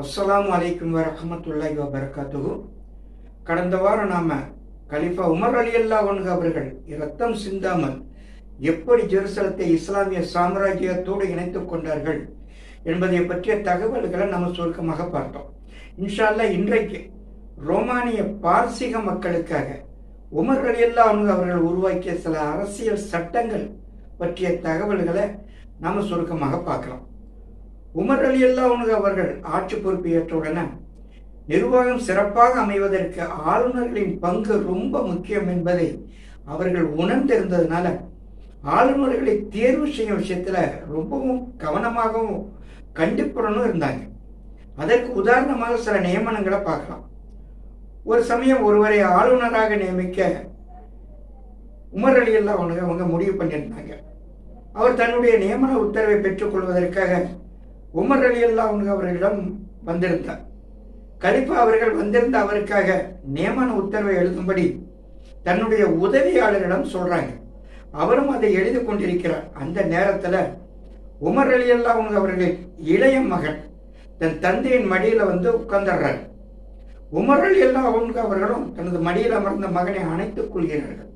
அஸ்லாம் அலைக்கும் வரமத்துல்லாஹி வபரகாத்துஹு. கடந்த வாரம் நாம கலிஃபா உமர் அலி அல்லா அவர்கள் இரத்தம் சிந்தாமல் எப்படி ஜெருசலத்தை இஸ்லாமிய சாம்ராஜ்யத்தோடு இணைத்துக் கொண்டார்கள் என்பதை பற்றிய தகவல்களை நம்ம சுருக்கமாக பார்த்தோம். இன்ஷா அல்லாஹ் இன்றைக்கு ரோமானிய பார்சிக மக்களுக்காக உமர் அலி அல்லா அவர்கள் உருவாக்கிய சில அரசியல் சட்டங்கள் பற்றிய தகவல்களை நாம சுருக்கமாக பார்க்கலாம். உமர் அலி அல்லா அவர்கள் ஆட்சி பொறுப்பு ஏற்றவுடனே நிர்வாகம் சிறப்பாக அமைவதற்கு ஆளுநர்களின் பங்கு ரொம்ப முக்கியம் என்பதை அவர்கள் உணர்ந்திருந்ததுனால ஆளுநர்களை தேர்வு செய்யும் விஷயத்துல ரொம்பவும் கவனமாகவும் கண்டிப்புடனும் இருந்தாங்க. அதற்கு உதாரணமாக சில நியமனங்களை பார்க்கலாம். ஒரு சமயம் ஒருவரை ஆளுநராக நியமிக்க உமர் அலி அல்லா அவங்க முடிவு பண்ணியிருந்தாங்க. அவர் தன்னுடைய நியமன உத்தரவை பெற்றுக்கொள்வதற்காக உமர் அலி அல்லா அவர்களிடம் வந்திருந்தார். கலிப்பா அவர்கள் வந்திருந்த அவருக்காக நியமன உத்தரவை எழுதும்படி தன்னுடைய உதவியாளரிடம் சொல்றாங்க. அவரும் அதை எழுதி கொண்டிருக்கிறார். அந்த நேரத்தில் உமர் அலி அல்லா அவர்களின் இளைய மகன் தன் தந்தையின் மடியில் வந்து உட்கார்ந்துடுறார். உமர் அலி அல்லா அவர்களும் தனது மடியில் அமர்ந்த மகனை அணைத்துக் கொள்கிறார்கள்.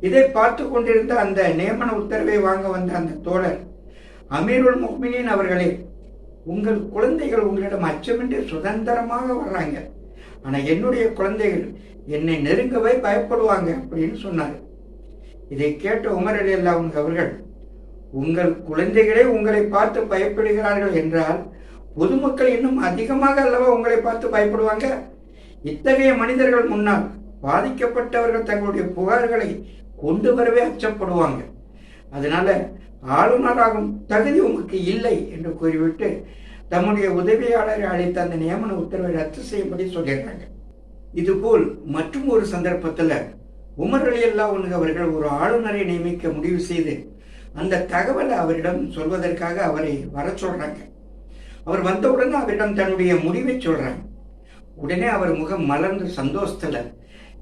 இதை பார்த்து கொண்டிருந்த அந்த நியமன உத்தரவை வாங்க வந்த அந்த தோழர் அமீருல் முஹ்மினின் அவர்களே உங்கள் குழந்தைகள் உங்களிடம் அச்சமின்றி சுதந்திரமாக வர்றாங்க. ஆனால் என்னுடைய குழந்தைகள் என்னை நெருங்கவே பயப்படுவாங்க அப்படின்னு சொன்னார். இதை கேட்ட உமர் அலி அல்லாவுங்க அவர்கள் உங்கள் குழந்தைகளே உங்களை பார்த்து பயப்படுகிறார்கள் என்றால் பொதுமக்கள் இன்னும் அதிகமாக அல்லவா உங்களை பார்த்து பயப்படுவாங்க? இத்தகைய மனிதர்கள் முன்னால் பாதிக்கப்பட்டவர்கள் தங்களுடைய புகார்களை கொண்டு வரவே அச்சப்படுவாங்க. அதனால ஆளுநராகும். தகுதி உங்களுக்கு இல்லை என்று கூறிவிட்டு தம்முடைய உதவியாளரை அழைத்த அந்த நியமன உத்தரவை ரத்து செய்யும்படி சொல்லிடுறாங்க இதுபோல் மற்றும் ஒரு சந்தர்ப்பத்தில் உமர் அலி அல்லா அவர்கள் ஒரு ஆளுநரை நியமிக்க முடிவு செய்து அந்த தகவலை அவரிடம் சொல்வதற்காக அவரை வர சொல்றாங்க. அவர் வந்தவுடனே அவரிடம் தன்னுடைய முடிவை சொல்றாங்க. உடனே அவர் முகம் மலர்ந்து சந்தோஷத்தில்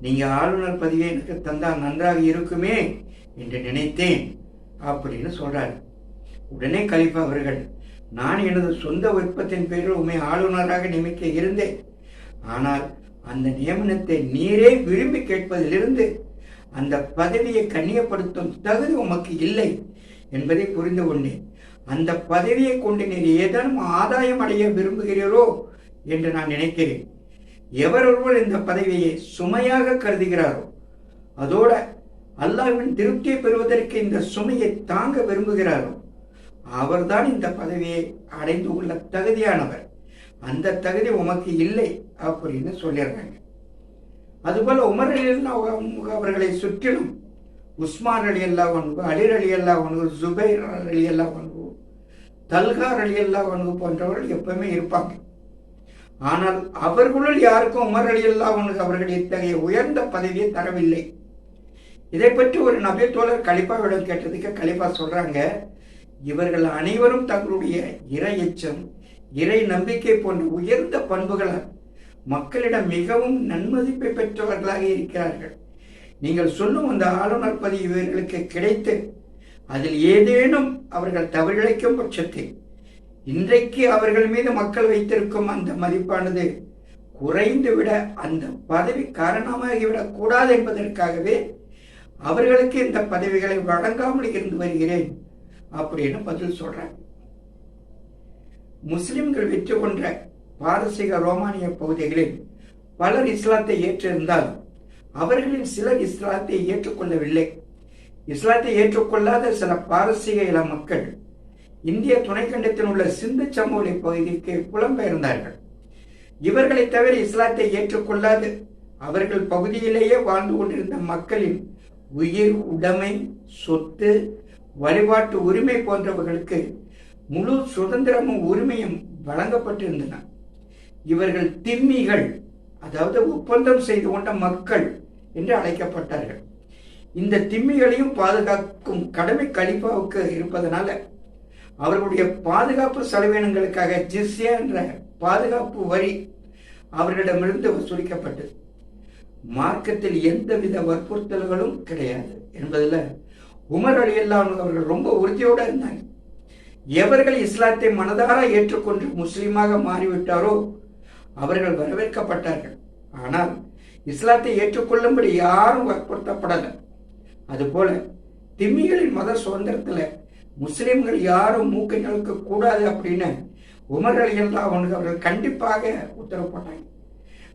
நீங்கள் ஆளுநர் பதவியை எனக்கு தந்தால் நன்றாக இருக்குமே என்று நினைத்தேன். அப்படின்னு சொல்றாரு. உடனே கலிஃபா அவர்கள் நான் எனது சொந்த விருப்பத்தின் பேரில் உண்மை ஆளுநராக நியமிக்க இருந்தேன். ஆனால் அந்த நியமனத்தை நீரே விரும்பி கேட்பதிலிருந்து அந்த பதவியை கண்ணியப்படுத்தும் தகுதி உமக்கு இல்லை என்பதை புரிந்து கொண்டேன். அந்த பதவியை கொண்டு நீர் ஏதேனும் ஆதாயம் அடைய விரும்புகிறீரோ என்று நான் நினைக்கிறேன். எவரொருவர் இந்த பதவியை சுமையாக கருதுகிறாரோ அதோட அல்லாஹ்வின் திருப்தியை பெறுவதற்கு இந்த சுமையை தாங்க விரும்புகிறாரோ அவர்தான் இந்த பதவியை அடைந்து கொள்ள தகுதியானவர். அந்த தகுதி உமக்கு இல்லை அப்படின்னு சொல்லிடுறாங்க. அதுபோல உமர் அலி அவர்களை சுற்றிலும் உஸ்மான் அலி அல்லா ஒன்பு அலிர் அலி அல்லா ஒன்பு ஜுபைர் அலி அல்லா ஒன்பு தல்கார் அலி அல்லா ஒன்பு போன்றவர்கள் எப்பவுமே இருப்பாங்க. ஆனால் அவர்களுள் யாருக்கும் உமர் அலி அல்லா ஒன்று அவர்கள் இத்தகைய உயர்ந்த பதவியை தரவில்லை. இதை பற்றி ஒரு நபி தோழர் கலிப்பாவிடம் கேட்டதுக்கு கலிப்பா சொல்றாங்க இவர்கள் அனைவரும் தங்களுடைய இறை எச்சம் இறை நம்பிக்கை போன்ற உயர்ந்த பண்புகளால் மக்களிடம் மிகவும் நன்மதிப்பை பெற்றவர்களாக இருக்கிறார்கள். நீங்கள் சொல்லும் அந்த ஆளுநர் பதவி இவர்களுக்கு கிடைத்து அதில் ஏதேனும் அவர்கள் தவறிழைக்கும் பட்சத்தில் இன்றைக்கு அவர்கள் மீது மக்கள் வைத்திருக்கும் அந்த மதிப்பானது குறைந்து விட அந்த பதவி காரணமாகிவிடக் கூடாது என்பதற்காகவே அவர்களுக்கு இந்த பதவிகளை வழங்காமல் இருந்து வருகிறேன் அப்படின்னு பதில் சொல்றேன் முஸ்லிம்கள் வெற்றி கொண்ட பாரசீக ரோமானிய பகுதிகளில் பலர் இஸ்லாத்தை ஏற்றிருந்தால் அவர்களில் சிலர் இஸ்லாத்தை ஏற்றுக்கொள்ளவில்லை. இஸ்லாத்தை ஏற்றுக்கொள்ளாத சில பாரசீக இள மக்கள் இந்திய துணைக்கண்டத்தில் உள்ள சிந்து சமவெளி பகுதிக்கு புலம்பெயர்ந்தார்கள். இவர்களை தவிர இஸ்லாத்தை ஏற்றுக்கொள்ளாது அவர்கள் பகுதியிலேயே வாழ்ந்து கொண்டிருந்த மக்களின் உயிர் உடைமை சொத்து வழிபாட்டு உரிமை போன்றவர்களுக்கு முழு சுதந்திரமும் உரிமையும் வழங்கப்பட்டிருந்தன. இவர்கள் திம்மிகள் அதாவது ஒப்பந்தம் செய்து கொண்ட மக்கள் என்று அழைக்கப்பட்டார்கள். இந்த திம்மிகளையும் பாதுகாக்கும் கடமை கலிப்பாவுக்கு இருப்பதனால அவர்களுடைய பாதுகாப்பு செலவினங்களுக்காக ஜிஸ்யா என்ற பாதுகாப்பு வரி அவர்களிடமிருந்து வசூலிக்கப்பட்டது. மார்க்கத்தில் எந்தவித வற்புறுத்தல்களும் கிடையாது என்பதில் உமர் அலி அல்லாஹ் அவர்கள் ரொம்ப உறுதியோடு இருந்தாங்க. எவர்கள் இஸ்லாத்தை மனதார ஏற்றுக்கொண்டு முஸ்லீமாக மாறிவிட்டாரோ அவர்கள் வரவேற்கப்பட்டார்கள். ஆனால் இஸ்லாத்தை ஏற்றுக்கொள்ளும்படி யாரும் வற்புறுத்தப்படலை. அதுபோல திம்மிகளின் மத சுதந்திரத்தில் முஸ்லீம்கள் யாரும் மூக்கை நழுக்க கூடாது அப்படின்னு உமர் அலி அல்லா அவர்கள் கண்டிப்பாக உத்தரவு போட்டாங்க.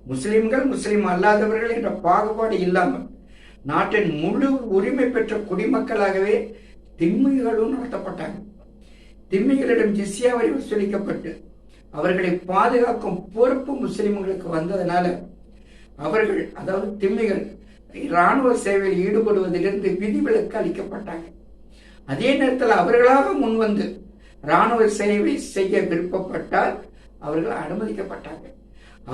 முஸ்லிம்கள் முஸ்லிம் அல்லாதவர்கள் என்ற பாகுபாடு இல்லாமல் நாட்டின் முழு உரிமை பெற்ற குடிமக்களாகவே திம்மிகளும் நடத்தப்பட்டாங்க திம்மிகளிடம் ஜிஸ்யா வரி வசூலிக்கப்பட்டு அவர்களை பாதுகாக்கும் பொறுப்பு முஸ்லிம்களுக்கு வந்ததுனால அவர்கள் அதாவது திம்மிகள் இராணுவ சேவையில் ஈடுபடுவதிலிருந்து விதிவிலக்கு அளிக்கப்பட்டாங்க அதே நேரத்தில் அவர்களாக முன்வந்து இராணுவ சேவை செய்ய விருப்பப்பட்டால் அவர்கள் அனுமதிக்கப்பட்டாங்க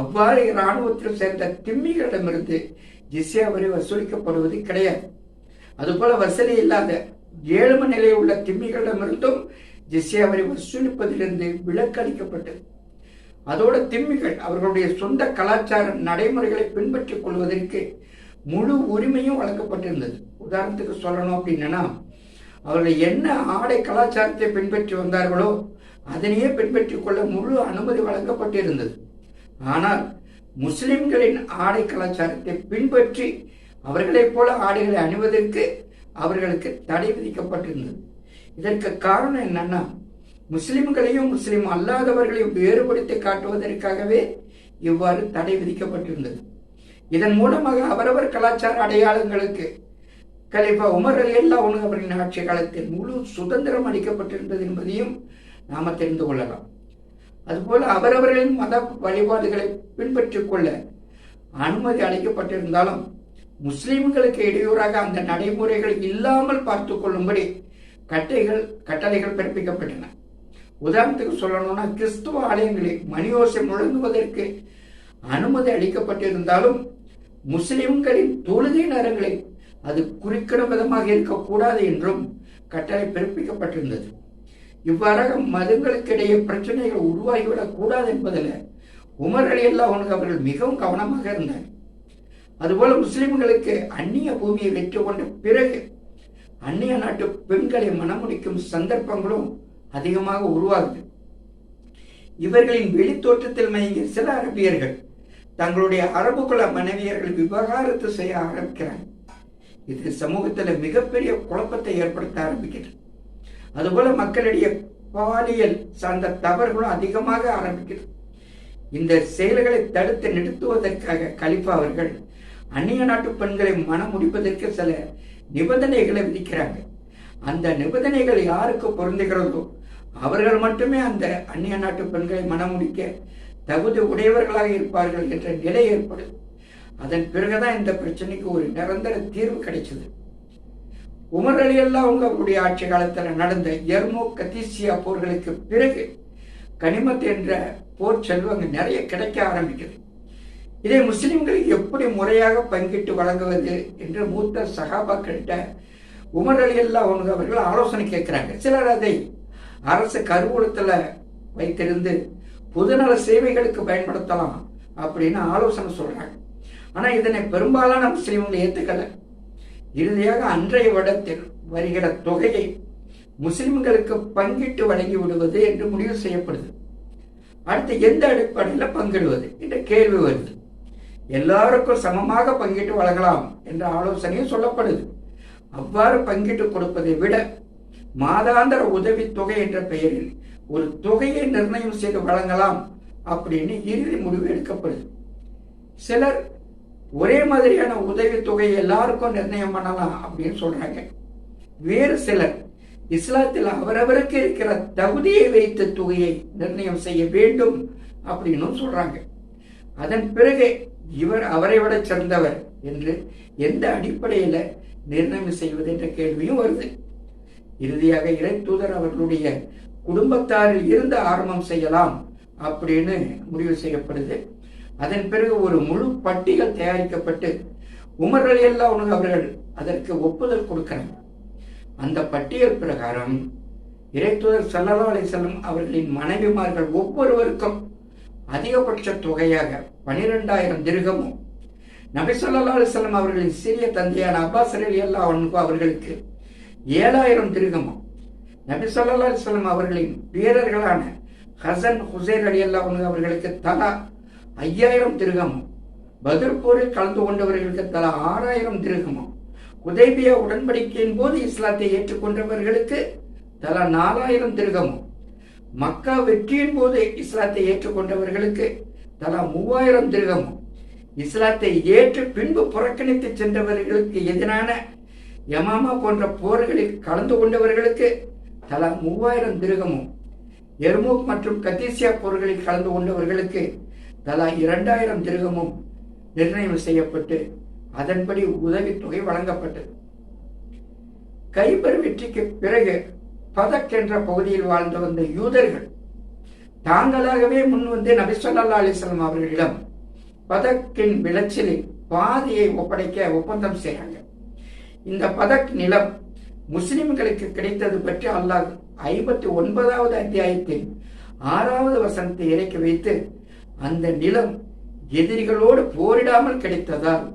அவ்வாறு இராணுவத்தில் சேர்ந்த திம்மிகளிடமிருந்து ஜிஸ்யா வரி வசூலிக்கப்படுவது கிடையாது. அதுபோல வசதி இல்லாத ஏழும நிலையில் உள்ள திம்மிகளிடமிருந்தும் ஜிஸ்யா வரி வசூலிப்பதிலிருந்து விலக்களிக்கப்பட்டது அதோட திம்மிகள் அவர்களுடைய சொந்த கலாச்சார நடைமுறைகளை பின்பற்றிக் கொள்வதற்கு முழு உரிமையும் வழங்கப்பட்டிருந்தது. உதாரணத்துக்கு சொல்லணும் அப்படின்னா அவர்கள் என்ன ஆடை கலாச்சாரத்தை பின்பற்றி வந்தார்களோ அதனையே பின்பற்றிக் கொள்ள முழு அனுமதி வழங்கப்பட்டிருந்தது. ஆனால் முஸ்லிம்களின் ஆடை கலாச்சாரத்தை பின்பற்றி அவர்களைப் போல ஆடைகளை அணிவதற்கு அவர்களுக்கு தடை விதிக்கப்பட்டிருந்தது. இதற்கு காரணம் என்னன்னா முஸ்லிம்களையும் முஸ்லிம் அல்லாதவர்களையும் வேறுபடுத்தி காட்டுவதற்காகவே இவ்வாறு தடை விதிக்கப்பட்டிருந்தது. இதன் மூலமாக அவரவர் கலாச்சார அடையாளங்களுக்கு கலிஃபா உமர் அலி அல்லா அவர்களின் ஆட்சி காலத்தில் முழு சுதந்திரம் அளிக்கப்பட்டிருந்தது என்பதையும் நாம தெரிந்து கொள்ளலாம். அதுபோல அவரவர்களின் மத வழிபாடுகளை பின்பற்றிக் கொள்ள அனுமதி அளிக்கப்பட்டிருந்தாலும் முஸ்லிம்களுக்கு இடையூறாக அந்த நடைமுறைகள் இல்லாமல் பார்த்து கொள்ளும்படி கட்டைகள் கட்டளைகள் பிறப்பிக்கப்பட்டன. உதாரணத்துக்கு சொல்லணும்னா கிறிஸ்துவ ஆலயங்களில் மணியோசை முழங்குவதற்கு அனுமதி அளிக்கப்பட்டிருந்தாலும் முஸ்லிம்களின் தொழுகை நேரங்களில் அது குறிக்கிற விதமாக இருக்கக்கூடாது என்றும் கட்டளை பிறப்பிக்கப்பட்டிருந்தது. இவ்வாறாக மதங்களுக்கிடையே பிரச்சனைகள் உருவாகிவிடக் கூடாது என்பதில் உமர் அலி அல்லா அவர்கள் மிகவும் கவனமாக இருந்தார் அதுபோல முஸ்லிம்களுக்கு அந்நிய பூமியை வெற்றி கொண்ட பிறகு அந்நிய நாட்டு பெண்களை மனமுடிக்கும் சந்தர்ப்பங்களும் அதிகமாக உருவாகுது. இவர்களின் வெளித்தோற்றத்தில் மயங்கிய சில அரபியர்கள் தங்களுடைய அரபு குல மனைவியர்கள் விவகாரத்து செய்ய ஆரம்பிக்கிறாங்க இது சமூகத்தில் மிகப்பெரிய குழப்பத்தை ஏற்படுத்த ஆரம்பிக்கிறது. அதுபோல மக்களிடையே பாலியல் சார்ந்த தவறுகளும் அதிகமாக ஆரம்பிக்கிறது. இந்த செயல்களை தடுத்து நிறுத்துவதற்காக கலிஃபா அவர்கள் அந்நிய நாட்டு பெண்களை மனம் முடிப்பதற்கு சில நிபந்தனைகளை விதிக்கிறாங்க. அந்த நிபந்தனைகள் யாருக்கு பொருந்துகிறதோ அவர்கள் மட்டுமே அந்த அந்நிய நாட்டு பெண்களை மனம் முடிக்க தகுதி உடையவர்களாக இருப்பார்கள் என்ற நிலை ஏற்படுது. அதன் பிறகுதான் இந்த பிரச்சனைக்கு ஒரு நிரந்தர தீர்வு கிடைச்சது. உமர் அலி அல்லா அவங்க ஆட்சி காலத்தில் நடந்த எர்மோ கத்தீசியா போர்களுக்கு பிறகு கனிமத் என்ற போர் செல்வங்க நிறைய கிடைக்க ஆரம்பிக்குது. இதை முஸ்லிம்களுக்கு எப்படி முறையாக பங்கிட்டு வழங்குவது என்று மூத்த சகாபாக்கள்கிட்ட உமர் அலி அல்லா அவங்க அவர்கள் ஆலோசனை கேட்கிறாங்க. சிலர் அதை அரசு கருவூலத்தில் வைத்திருந்து பொதுநல சேவைகளுக்கு பயன்படுத்தலாம் அப்படின்னு ஆலோசனை சொல்றாங்க. ஆனால் இதனை பெரும்பாலான முஸ்லீம்கள் ஏற்றுக்கலை இறுதியாக அன்றைய வருடத்தில் வருகிற தொகையை முஸ்லிம்களுக்கு பங்கிட்டு வழங்கி விடுவது என்று முடிவு செய்யப்படுது. அடுத்து எந்த அடிப்படையில் பங்கிடுவது என்ற கேள்வி வருது. எல்லாருக்கும் சமமாக பங்கிட்டு வழங்கலாம் என்ற ஆலோசனையும் சொல்லப்படுது. அவ்வாறு பங்கிட்டு கொடுப்பதை விட மாதாந்திர உதவி தொகை என்ற பெயரில் ஒரு தொகையை நிர்ணயம் செய்து வழங்கலாம் அப்படின்னு இறுதி முடிவு எடுக்கப்படுது. சிலர் ஒரே மாதிரியான உதவி தொகையை எல்லாருக்கும் நிர்ணயம் பண்ணலாம் அப்படின்னு சொல்றாங்க. வேறு சிலர் இஸ்லாத்தில் அவரவருக்கு இருக்கிற தகுதியை வைத்த தொகையை நிர்ணயம் செய்ய வேண்டும் அப்படின்னு சொல்றாங்க. அதன் பிறகு இவர் அவரை விட சிறந்தவர் என்று எந்த அடிப்படையில் நிர்ணயம் செய்வது என்ற கேள்வியும் வருது. இறுதியாக இறை தூதர் அவர்களுடைய குடும்பத்தாரில் இருந்து ஆரம்பம் செய்யலாம் அப்படின்னு முடிவு செய்யப்படுது. அதன் பிறகு ஒரு முழு பட்டியல் தயாரிக்கப்பட்டு உமர் அலி அல்லா அவர்கள் அதற்கு ஒப்புதல் கொடுக்கிறாங்க அந்த பட்டியல் பிரகாரம் இறைத்துதர் சல்லா அலிசல்லம் அவர்களின் மனைவிமார்கள் ஒவ்வொருவருக்கும் அதிகபட்ச தொகையாக பனிரெண்டாயிரம் திருகமும் நபி சொல்லா அலிசல்லம் அவர்களின் சிறிய தந்தையான அப்பாஸ் அலி அல்லா அவர்களுக்கு ஏழாயிரம் திருகமும். நபி சொல்லா அலிஸ்லாம் அவர்களின் வீரர்களான ஹசன் ஹுசேன் அலி அல்லா அவர்களுக்கு தலா ஐயாயிரம் திருகமும் பதில் போரில் கலந்து கொண்டவர்களுக்கு தலா ஆறாயிரம் திருகமும். உதேபியா உடன்படிக்கையின் போது இஸ்லாத்தை ஏற்றுக்கொண்டவர்களுக்கு தலா நாலாயிரம் திருகமும். மக்கா வெற்றியின் போது இஸ்லாத்தை ஏற்றுக்கொண்டவர்களுக்கு தலா மூவாயிரம் திருகமும். இஸ்லாத்தை ஏற்று பின்பு புறக்கணித்து சென்றவர்களுக்கு எதிரான யமாமா போன்ற போர்களில் கலந்து கொண்டவர்களுக்கு தலா மூவாயிரம் திருகமும். எர்முக் மற்றும் கத்தீசியா போர்களில் கலந்து கொண்டவர்களுக்கு தலா இரண்டாயிரம் திருகமும் நிர்ணயம் செய்யப்பட்டு அதன்படி உதவித்தொகை வழங்கப்பட்டது. கைபர் வெற்றிக்கு பிறகு பதக் என்ற பகுதியில் வாழ்ந்து வந்த யூதர்கள் தாங்களாகவே முன் வந்து நபிசல்லா அலிஸ்லாம் அவர்களிடம் பதக்கின் விளைச்சலில் பாதியை ஒப்படைக்க ஒப்பந்தம் செய்கிறாங்க இந்த பதக் நிலம் முஸ்லிம்களுக்கு கிடைத்தது பற்றி அல்லாஹ் ஐம்பத்தி ஒன்பதாவது அத்தியாயத்தில் ஆறாவது வசனத்தை இறக்கி வைத்து அந்த நிலம் எதிரிகளோடு போரிடாமல் கிடைத்ததால்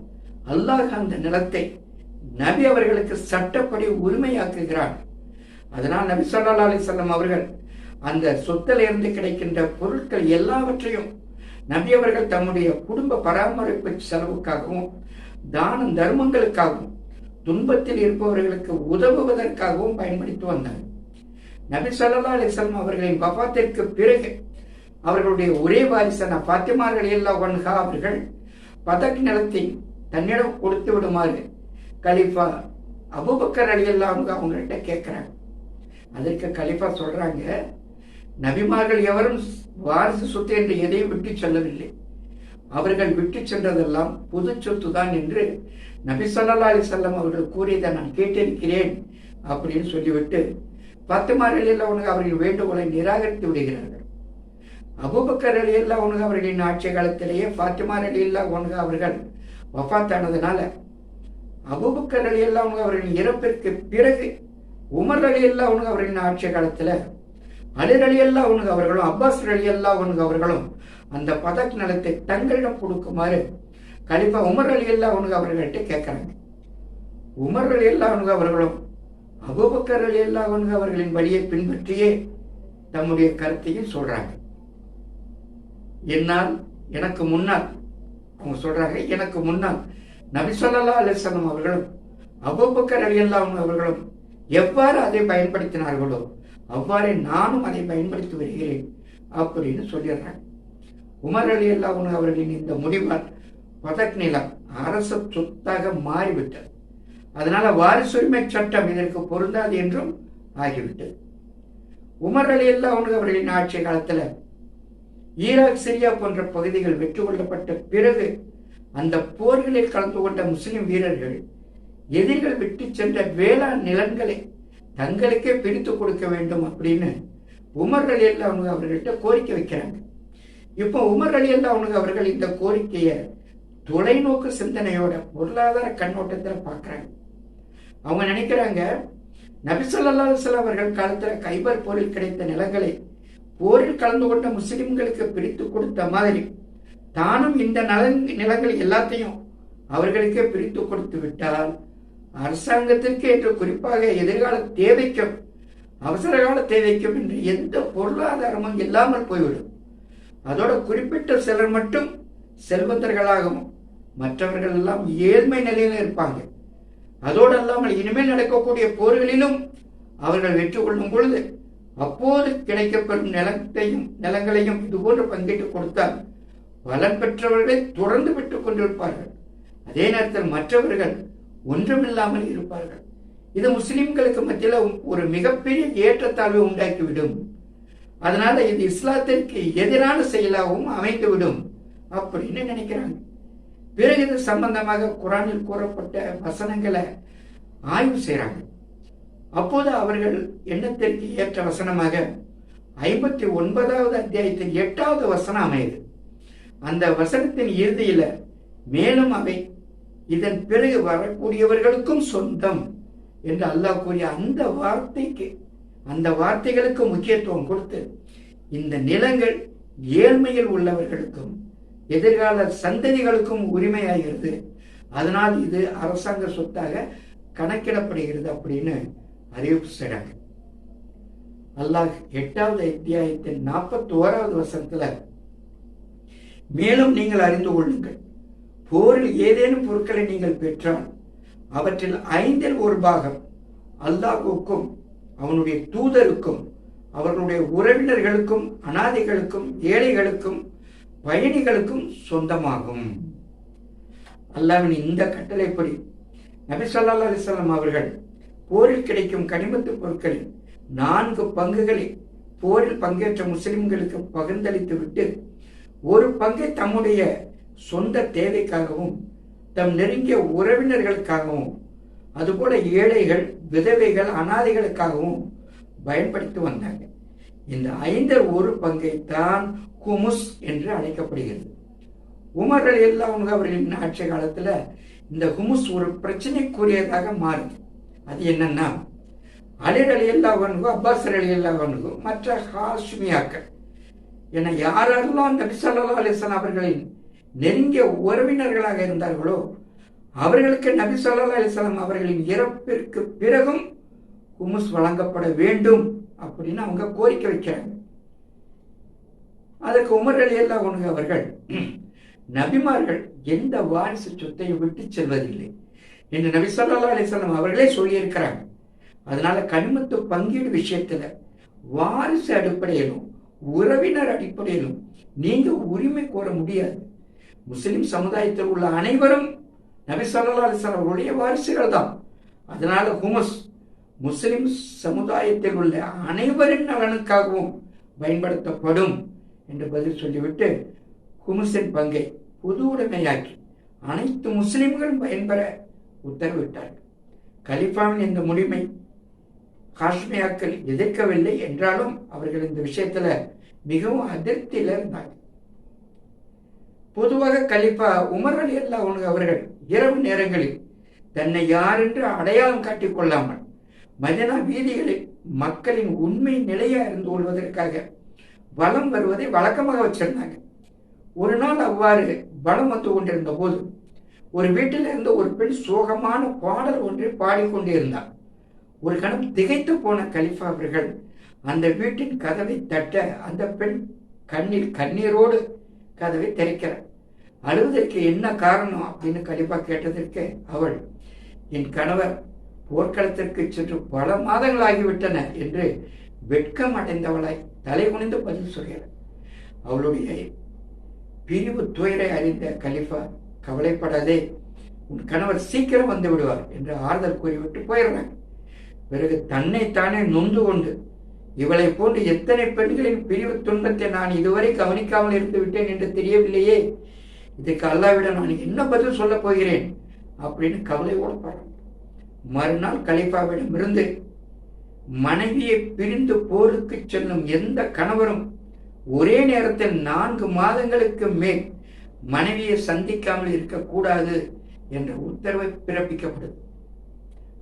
அல்லாஹ் அந்த நிலத்தை நபி அவர்களுக்கு சட்டப்படி உரிமையாக்குகிறான். அதனால் நபி சொல்லா அலிசல்லாம் அவர்கள் அந்த சொத்தில் இருந்து கிடைக்கின்ற பொருட்கள் எல்லாவற்றையும் நபி அவர்கள் தம்முடைய குடும்ப பராமரிப்பு செலவுக்காகவும் தானம் தர்மங்களுக்காகவும் துன்பத்தில் இருப்பவர்களுக்கு உதவுவதற்காகவும் பயன்படுத்தி வந்தார். நபி சொல்லா அலிசல்லாம் அவர்களின் வபாத்திற்கு பிறகு அவர்களுடைய ஒரே வாரிசான பாத்திமார்கள் எல்லா ஒன்ஹா அவர்கள் பதக் நிலத்தை தன்னிடம் கொடுத்து விடுமாறு கலிஃபா அபுபக்கர் அலி அவங்க அவங்கள்ட்ட கேட்குறாங்க. அதற்கு கலிஃபா சொல்கிறாங்க நபிமார்கள் எவரும் வாரிசு சொத்து என்று எதையும் விட்டு செல்லவில்லை. அவர்கள் விட்டு சென்றதெல்லாம் புது சொத்து தான் என்று நபி சொல்லா அலி செல்லம் அவர்கள் கூறியதை நான் கேட்டிருக்கிறேன் அப்படின்னு சொல்லிவிட்டு பத்துமாரில் அவனுக்கு அவர்கள் வேண்டுகோளை நிராகரித்து விடுகிறார்கள். அபுபக்கர் அலி அல்லா ஒன்று அவர்களின் ஆட்சி காலத்திலேயே பாத்திமார் அலி அல்லா ஒன்று அவர்கள் வஃத்தானதுனால அபுபக்கர் அலி அல்லா ஒன்று அவர்களின் இறப்பிற்கு பிறகு உமர் அலி அல்லா ஒன்று அவர்களின் ஆட்சி காலத்தில் அலிர் அலி அல்லா ஒன்று அவர்களும் அப்பாஸ் அலி அல்லா ஒன்று அவர்களும் அந்த பதக் நிலத்தை தங்களிடம் கொடுக்குமாறு கலிஃபா உமர் அலி அல்லா ஒன்று அவர்கள்ட்ட கேட்குறாங்க. உமர் அலி அல்லா ஒன்று அவர்களும் அபுபக்கர் அலி அல்லா ஒன்று அவர்களின் வழியை பின்பற்றியே தம்முடைய கருத்தையும் சொல்கிறாங்க என்னால் எனக்கு முன்னால் அவங்க சொல்றாங்க எனக்கு முன்னால் நபி சொல்லல்லா அலிசல்லம் அவர்களும் அபுபக்கர் அலி அல்லா அவர்களும் எவ்வாறு அதை பயன்படுத்தினார்களோ அவ்வாறே நானும் அதை பயன்படுத்தி வருகிறேன் அப்படின்னு சொல்லிடுறாங்க. உமர் அலி அல்லா அவர்களின் இந்த முடிவால் பதக் நிலம் அரசு சொத்தாக மாறிவிட்டது. அதனால வாரிசுரிமை சட்டம் இதற்கு பொருந்தாது என்றும் ஆகிவிட்டது. உமர் அலி அல்லா அவர்களின் ஆட்சி காலத்துல ஈராக் சிரியா போன்ற பகுதிகள் வெற்றி கொள்ளப்பட்ட பிறகு அந்த போர்களில் கலந்து கொண்ட முஸ்லிம் வீரர்கள் எதிரிகள் விட்டு சென்ற வேளாண் நிலங்களை தங்களுக்கே பிரித்து கொடுக்க வேண்டும் அப்படின்னு உமர் அலி அல்லா அவங்க அவர்கள்ட்ட கோரிக்கை வைக்கிறாங்க. இப்போ உமர் அலி அல்லா அவர்கள் இந்த கோரிக்கையை தொலைநோக்கு சிந்தனையோட பொருளாதார கண்ணோட்டத்தில் பார்க்குறாங்க. அவங்க நினைக்கிறாங்க நபிசல்லா அவர்கள் காலத்தில் கைபர் போரில் கிடைத்த நிலங்களை போரில் கலந்து கொண்ட முஸ்லிம்களுக்கு பிரித்து கொடுத்த மாதிரி தானும் இந்த நல நிலங்கள் எல்லாத்தையும் அவர்களுக்கே பிரித்து கொடுத்து விட்டால் அரசாங்கத்திற்கு என்று குறிப்பாக எதிர்கால தேவைக்கும் அவசர கால தேவைக்கும் என்று எந்த பொருளாதாரமும் இல்லாமல் போய்விடும். அதோட குறிப்பிட்ட சிலர் மட்டும் செல்வந்தர்களாகவும் மற்றவர்கள் எல்லாம் ஏழ்மை நிலையில் இருப்பாங்க. அதோடு அல்லாமல் இனிமேல் நடக்கக்கூடிய போர்களிலும் அவர்கள் வெற்றி கொள்ளும் பொழுது அப்போது கிடைக்கப்பெறும் நிலத்தையும் நிலங்களையும் இதுபோன்று பங்கிட்டு கொடுத்தால் பலன் பெற்றவர்களை தொடர்ந்து பெற்றுக் கொண்டிருப்பார்கள். அதே நேரத்தில் மற்றவர்கள் ஒன்றுமில்லாமல் இருப்பார்கள். இது முஸ்லிம்களுக்கு மத்தியில் ஒரு மிகப்பெரிய ஏற்றத்தாழ்வை உண்டாக்கிவிடும். அதனால இது இஸ்லாத்திற்கு எதிரான செயலாகவும் அமைந்துவிடும் அப்படின்னு நினைக்கிறாங்க. பிறகு இது சம்பந்தமாக குரானில் கூறப்பட்ட வசனங்களை ஆய்வு செய்கிறாங்க அப்போது அவர்கள் எண்ணத்திற்கு ஏற்ற வசனமாக ஐம்பத்தி ஒன்பதாவது அத்தியாயத்தின் எட்டாவது வசனம் அமையுது. அந்த வசனத்தின் இறுதியில மேலும் அவை இதன் பிறகு வரக்கூடியவர்களுக்கும் சொந்தம் என்று அல்லாஹ் கூறிய அந்த வார்த்தைக்கு அந்த வார்த்தைகளுக்கு முக்கியத்துவம் கொடுத்து இந்த நிலங்கள் ஏழ்மையில் உள்ளவர்களுக்கும் எதிர்கால சந்ததிகளுக்கும் உரிமையாகிறது. அதனால் இது அரசாங்க சொத்தாக கணக்கிடப்படுகிறது அப்படின்னு அறிவிப்பு செய்றாங்க அல்லாஹ் எட்டாவது அத்தியாயத்தின் நாற்பத்தி ஓராவது வசனத்துல மேலும் நீங்கள் அறிந்து கொள்ளுங்கள். போரில் ஏதேனும் பொருட்களை நீங்கள் பெற்றால் அவற்றில் ஐந்தில் ஒரு பாகம் அல்லாஹுக்கும் அவனுடைய தூதருக்கும் அவர்களுடைய உறவினர்களுக்கும் அனாதைகளுக்கும் ஏழைகளுக்கும் பயணிகளுக்கும் சொந்தமாகும். அல்லாவின் இந்த கட்டளைப்படி நபி சொல்லா அலிசல்லாம் அவர்கள் போரில் கிடைக்கும் கனிமத்து பொருட்களில் நான்கு பங்குகளை போரில் பங்கேற்ற முஸ்லிம்களுக்கு பகிர்ந்தளித்து விட்டு ஒரு பங்கை தம்முடைய சொந்த தேவைக்காகவும் தம் நெருங்கிய உறவினர்களுக்காகவும் அதுபோல ஏழைகள் விதவைகள் அனாதைகளுக்காகவும் பயன்படுத்தி வந்தாங்க. இந்த ஐந்தர் ஒரு பங்கை தான் குமுஸ் என்று அழைக்கப்படுகிறது. உமர்கள் எல்லாம் அவர்களின் ஆட்சி காலத்துல இந்த ஹுமுஸ் ஒரு பிரச்சனைக்குரியதாக மாறுது. அது என்னன்னா அலிர் அலி அல்லாஹனுக்கும் அப்பாஸ் அலி அல்லாஹனுக்கும் மற்ற ஹாஷ்மியாக்கள். என யாரெல்லாம் நபி ஸல்லல்லாஹு அலிஸ்லாம் அவர்களின் நெருங்கிய உறவினர்களாக இருந்தார்களோ அவர்களுக்கு நபி சொல்லா அலிஸ்லாம் அவர்களின் இறப்பிற்கு பிறகும் ஹுமுஸ் வழங்கப்பட வேண்டும் அப்படின்னு அவங்க கோரிக்கை வைக்கிறாங்க. அதற்கு உமர் அலி அல்லாஹ் அவர்கள் நபிமார்கள் எந்த வாரிசு சொத்தையும் விட்டு செல்வதில்லை. என்று நபி சொல்லா அலைஹி அவர்களே சொல்லியிருக்கிறாங்க. அதனால கனிமத்து பங்கீடு விஷயத்துல வாரிசு அடிப்படையிலும் உறவினர் அடிப்படையிலும் நீங்க உரிமை கோர முடியாது. முஸ்லிம் சமுதாயத்தில் உள்ள அனைவரும் நபி சொல்லா அலைஹி அவருடைய அவர்களுடைய வாரிசுகள் தான். அதனால ஹுமஸ் முஸ்லிம் சமுதாயத்தில் உள்ள அனைவரின் நலனுக்காகவும் பயன்படுத்தப்படும் என்று பதில் சொல்லிவிட்டு குமுசின் பங்கை பொது உடைமையாக்கி அனைத்து முஸ்லிம்களும் பயன்பெற உத்தரவிட்டார்கள் கலிஃபாவின் இந்த முடிமை காஷ்மியாக்கள் எதிர்க்கவில்லை என்றாலும் அவர்கள் இந்த விஷயத்துல மிகவும் அதிருப்தியில இருந்தாங்க. பொதுவாக கலிஃபா உமர் அலி அல்லா அவர்கள் இரவு நேரங்களில் தன்னை யார் என்று அடையாளம் காட்டிக் கொள்ளாமல் மதினா வீதிகளில் மக்களின் உண்மை நிலையை இருந்து கொள்வதற்காக வலம் வருவதை வழக்கமாக வச்சிருந்தாங்க. ஒரு நாள் அவ்வாறு வலம் வந்து கொண்டிருந்த போது ஒரு வீட்டில் இருந்த ஒரு பெண் சோகமான பாடல் ஒன்றை பாடிக்கொண்டிருந்தார் ஒரு கணம் திகைத்து போன கலிஃபா அவர்கள் அந்த வீட்டின் கதவை தட்ட அந்த பெண் கண்ணில் கண்ணீரோடு கதவை திறக்கிறார். அழுவதற்கு என்ன காரணம் அப்படின்னு கலிஃபா கேட்டதற்கு அவள் என் கணவர் போர்க்களத்திற்கு சென்று பல மாதங்கள் ஆகிவிட்டன என்று வெட்கம் அடைந்தவளாய் தலை குனிந்து பதில் சொல்கிறார். அவளுடைய பிரிவு துயரை அறிந்த கலிஃபா கவலைப்படாதே. உன் கணவர் சீக்கிரம் வந்து விடுவார் என்று ஆறுதல் கூறிவிட்டு போயிடுறாங்க பிறகு தன்னைத்தானே நொந்து கொண்டு இவளை போன்று எத்தனை பெண்களின் பிரிவு துன்பத்தை நான் இதுவரை கவனிக்காமல் இருந்து விட்டேன் என்று தெரியவில்லையே. இதுக்கு அல்லாவிட நான் என்ன பதில் சொல்லப் போகிறேன்? அப்படின்னு கவலையோடு பாடுறாங்க மறுநாள் கலிஃபாவிடம் இருந்து மனைவியை பிரிந்து போருக்கு செல்லும் எந்த கணவரும் ஒரே நேரத்தில் நான்கு மாதங்களுக்கு மேல் மனைவியை சந்திக்காமல் இருக்கக்கூடாது என்ற உத்தரவை பிறப்பிக்கப்படுது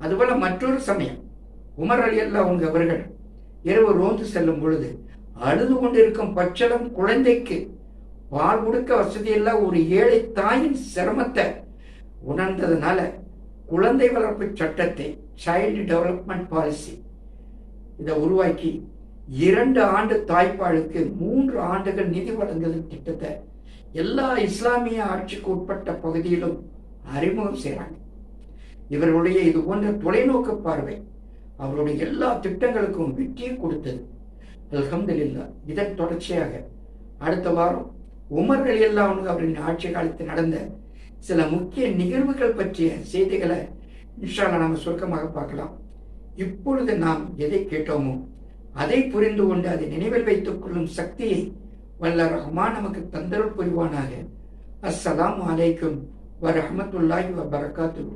அதுபோல மற்றொரு சமயம் உமர் அலி அல்லா அவர்கள் இரவு ரோந்து செல்லும் பொழுது அழுது கொண்டிருக்கும் பச்சளம் குழந்தைக்கு பால் கொடுக்க வசதியெல்லாம் ஒரு ஏழை தாயின் சிரமத்தை உணர்ந்ததுனால குழந்தை வளர்ப்பு சட்டத்தை சைல்டு டெவலப்மெண்ட் பாலிசி இதை உருவாக்கி இரண்டு ஆண்டு தாய்ப்பாலுக்கு மூன்று ஆண்டுகள் நிதி வழங்குதல் திட்டத்தை எல்லா இஸ்லாமிய ஆட்சிக்கு உட்பட்ட பகுதியிலும் அறிமுகம் செய்கிறாங்க இவர்களுடைய இது போன்ற தொலைநோக்கு பார்வை அவருடைய எல்லா திட்டங்களுக்கும் வெற்றியை கொடுத்தது. அல்ஹம்துலில்லா இதன் தொடர்ச்சியாக அடுத்த வாரம் உமர் அலி அல்லாஹ் அவரின் ஆட்சி காலத்தில் நடந்த சில முக்கிய நிகழ்வுகள் பற்றிய செய்திகளை இன்ஷால்லா நாம் சுருக்கமாக பார்க்கலாம். இப்பொழுது நாம் எதை கேட்டோமோ அதை புரிந்து கொண்டு அதை நினைவில் வைத்துக் கொள்ளும் சக்தியை வல்ல ரஹ்மான் நமக்கு தந்தருள் புரிவானாக. அஸ்ஸலாம் வலைக்கும் வரமத்துல்லாஹி வபரகாத்துஹு